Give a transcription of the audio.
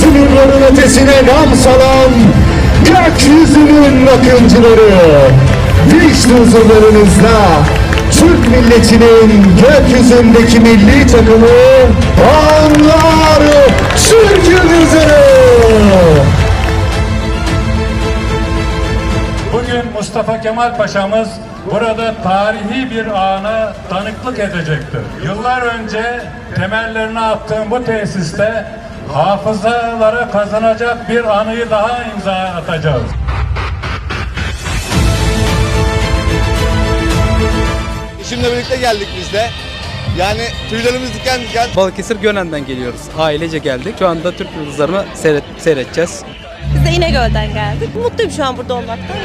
sınırların ötesine nam salan gökyüzünün akıntıları. İşte huzurlarınızda Türk milletinin gökyüzündeki milli takımı Anlar Türk Yıldızı. Bugün Mustafa Kemal Paşa'mız burada tarihi bir ana tanıklık edecektir. Yıllar önce temellerini attığım bu tesiste hafızalara kazanacak bir anıyı daha imza atacağız. Eşimle birlikte geldik biz de. Yani tüylerimiz diken diken. Balıkesir Gönen'den geliyoruz. Ailece geldik. Şu anda Türk yıldızlarını seyret, seyredeceğiz. Biz de İnegöl'den geldik. Mutluyum şu an burada olmaktan.